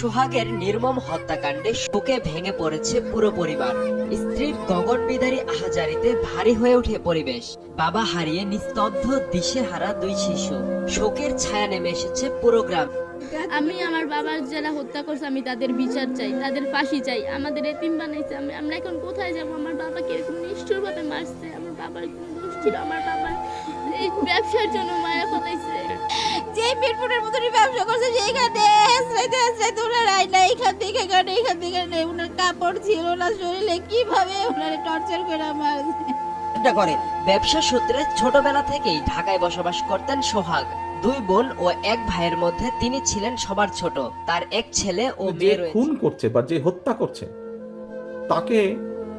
সোহাগের নির্মম হত্যাকাণ্ডে শোকে ভেঙে পড়েছে পুরো পরিবার। স্ত্রীর গগন বিদারী আহাজারিতে ভারী হয়ে ওঠে পরিবেশ। বাবা হারিয়ে নিস্তব্ধ দিশেহারা দুই শিশু। শোকের ছায়া নেমে এসেছে পুরো গ্রাম। আমি আমার বাবার যারা হত্যা করছে, আমি তাদের বিচার চাই, তাদের ফাঁসি চাই। আমাদের এতিম বানাইছে, আমি আমরা এখন কোথায় যাব? আমার বাবাকে এরকম নিষ্ঠুর ভাবে মারছে? আমার বাবার কোনো দোষ ছিল, আমার বাবার এই ব্যবসার জন্য মায়া ফলাইছে। যে মিরপুরের মতনই ব্যবসা করছে সেইখানে হেসরাইতে হেসরাইতে ওনার আইনা এইখান থেকে এখানে এইখান থেকে নেই ওনার কাপড় ছিল না শরীরে কীভাবে ওনারে টর্চার করে চিন্তা করে। ব্যবসা সূত্রে ছোটবেলা থেকেই ঢাকায় বসবাস করতেন সোহাগ। দুই বোন ও এক ভাইয়ের মধ্যে তিনি ছিলেন সবার ছোট। তার এক ছেলে ও যে মেয়ে রয়েছে। খুন করছে বা যে হত্যা করছে তাকে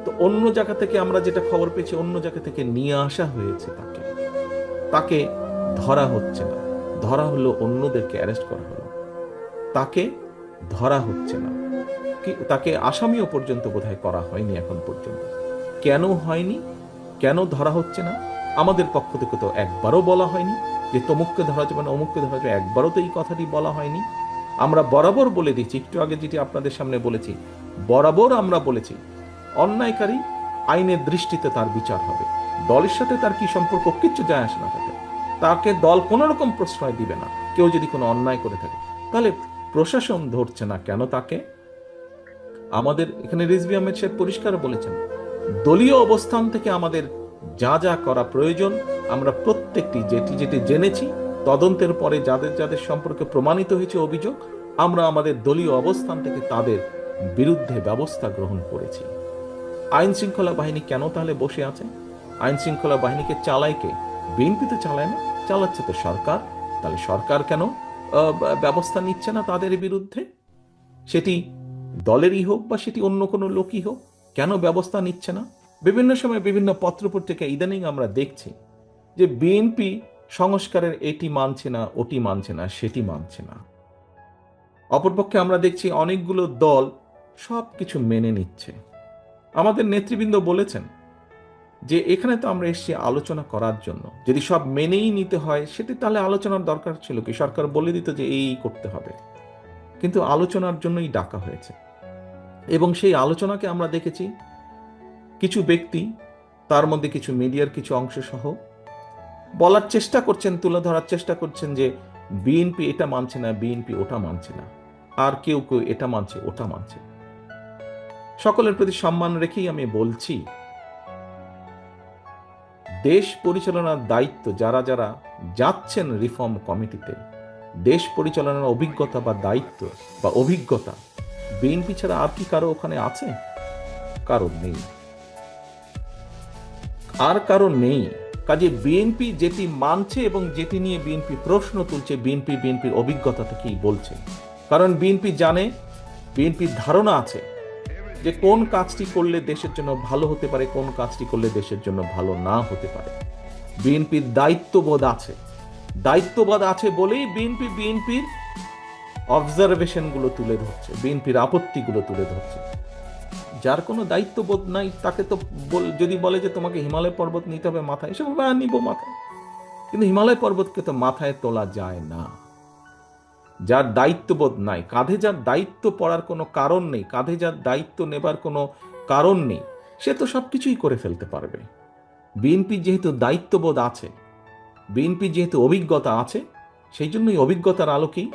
তো অন্য জায়গা থেকে আমরা যেটা খবর পেয়েছি অন্য জায়গা থেকে নিয়ে আসা হয়েছে তাকে। তাকে ধরা হচ্ছে না। ধরা হলো অন্যদেরকে অ্যারেস্ট করা হলো। তাকে ধরা হচ্ছে না। তাকে আসামিও পর্যন্ত বোধহয় করা হয়নি এখন পর্যন্ত। কেন হয়নি? কেন ধরা হচ্ছে না? আমাদের পক্ষ থেকে তো একবারও বলা হয়নি যে তমুককে ধরা যাবে না অমুককে ধরা যাবে একবারও তো এই কথাটি বলা হয়নি। আমরা বরাবর বলে দিচ্ছি, একটু আগে যেটি আপনাদের সামনে বলেছি, বরাবর আমরা বলেছি, অন্যায়কারী আইনের দৃষ্টিতে তার বিচার হবে। দলের সাথে তার কি সম্পর্ক, কিচ্ছু যায় আসে না তাকে তাকে দল কোনো রকম প্রশ্রয় দিবে না। কেউ যদি কোনো অন্যায় করে থাকে, তাহলে প্রশাসন ধরছে না কেন তাকে? আমাদের এখানে রিজভি আহমেদ সাহেব পরিষ্কার বলেছেন, দলীয় অবস্থান থেকে আমাদের যা যা করা প্রয়োজন, আমরা প্রত্যেকটি যেটি যেটি জেনেছি, তদন্তের পরে যাদের যাদের সম্পর্কে প্রমাণিত হয়েছে অভিযোগ, আমরা আমাদের দলীয় অবস্থান থেকে তাদের বিরুদ্ধে ব্যবস্থা গ্রহণ করেছি। আইন শৃঙ্খলা বাহিনী কেন তাহলে বসে আছে? আইন শৃঙ্খলা বাহিনীকে চালায় কে? বিএনপি তো চালায় না, চালাচ্ছে তো সরকার। তাহলে সরকার কেন ব্যবস্থা নিচ্ছে না তাদের বিরুদ্ধে? সেটি দলেরই হোক বা সেটি অন্য কোনো লোকই হোক, কেন ব্যবস্থা নিচ্ছে না? বিভিন্ন সময় বিভিন্ন পত্রপত্রিকা ইদানিং আমরা দেখছি যে বিএনপি সংস্কারের এটি মানছে না, ওটি মানছে না, সেটি মানছে না। অপরপক্ষে আমরা দেখছি অনেকগুলো দল সব কিছু মেনে নিচ্ছে। আমাদের নেতৃবৃন্দ বলেছেন যে এখানে তো আমরা এসেছি আলোচনা করার জন্য। যদি সব মেনেই নিতে হয়, সেটি তাহলে আলোচনার দরকার ছিল কি? সরকার বলে দিত যে এই করতে হবে। কিন্তু আলোচনার জন্যই ডাকা হয়েছে। এবং সেই আলোচনাকে আমরা দেখেছি। কিছু ব্যক্তি, তার মধ্যে কিছু মিডিয়ার কিছু অংশ সহ, বলার চেষ্টা করছেন, তুলে ধরার চেষ্টা করছেন যে বিএনপি এটা মানছে না, বিএনপি ওটা মানছে না। আর কেউ কেউ এটা মানছে, ওটা মানছে সকলের প্রতি সম্মান রেখেই আমি বলছি দেশ পরিচালনার দায়িত্ব যারা যারা যাচ্ছেন রিফর্ম কমিটিতে, দেশ পরিচালনার অভিজ্ঞতা বা দায়িত্ব বা অভিজ্ঞতা বিএনপি ছাড়া আর কি কারও ওখানে আছে? কারও নেই। আর কারও নেই। কাজে বিএনপি যেটি মানছে এবং যেটি নিয়ে বিএনপি প্রশ্ন তুলছে বিএনপি বিএনপির অভিজ্ঞতা থেকেই বলছে। কারণ বিএনপি জানে বিএনপির ধারণা আছে। যে কোন কাজটি করলে দেশের জন্য ভালো হতে পারে, কোন কাজটি করলে দেশের জন্য ভালো না হতে পারে। বিএনপির দায়িত্ববোধ আছে। দায়িত্ববোধ আছে বলেই বিএনপি বিএনপির অবজারভেশনগুলো তুলে ধরছে, বিএনপির আপত্তিগুলো তুলে ধরছে। যার কোনো দায়িত্ববোধ নাই, তাকে তো যদি বলে যে তোমাকে হিমালয় পর্বত নিতে হবে মাথায় এসব বা নিব মাথায়। কিন্তু হিমালয় পর্বতকে তো মাথায় তোলা যায় না। যার দায়িত্ববোধ নাই, কাঁধে যার দায়িত্ব পড়ার কোনো কারণ নেই, কাঁধে যার দায়িত্ব নেবার কোনো কারণ নেই, সে তো সব কিছুই করে ফেলতে পারবে। বিএনপি যেহেতু দায়িত্ববোধ আছে বিএনপি যেহেতু অভিজ্ঞতা আছে, সেই জন্যই অভিজ্ঞতার আলোকেই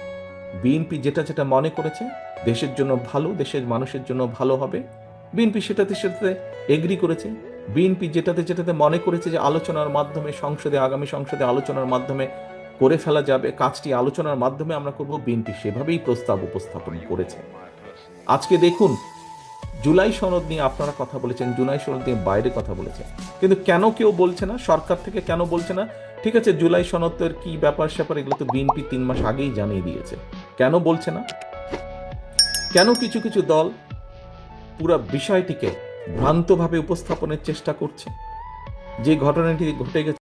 বিএনপি যেটা যেটা মনে করেছে, দেশের জন্য ভালো, দেশের মানুষের জন্য ভালো হবে। বিএনপি সেটাতে সেটাতে এগ্রি করেছে। বিএনপি যেটাতে যেটাতে মনে করেছে যে আলোচনার মাধ্যমে সংসদে, আগামী সংসদে আলোচনার মাধ্যমে করে ফেলা যাবে, কাজটি আলোচনার মাধ্যমে আমরা করব। বিএনপি সেভাবেই প্রস্তাব উপস্থাপন করেছে। আজকে দেখুন, জুলাই সনদ নিয়ে আপনারা কথা বলেছেন, জুলাই সনদ নিয়ে বাইরে কথা বলেছেন। কিন্তু কেন কেউ বলছে না? সরকার থেকে কেন বলছে না? ঠিক আছে, জুলাই সনদের কি ব্যাপার স্যাপার, এগুলো তো বিএনপি তিন মাস আগেই জানিয়ে দিয়েছে। কেন বলছে না? কেন কিছু কিছু দল পুরো বিষয়টিকে ভ্রান্তভাবে উপস্থাপনের চেষ্টা করছে? যে ঘটনাটি ঘটে গেছে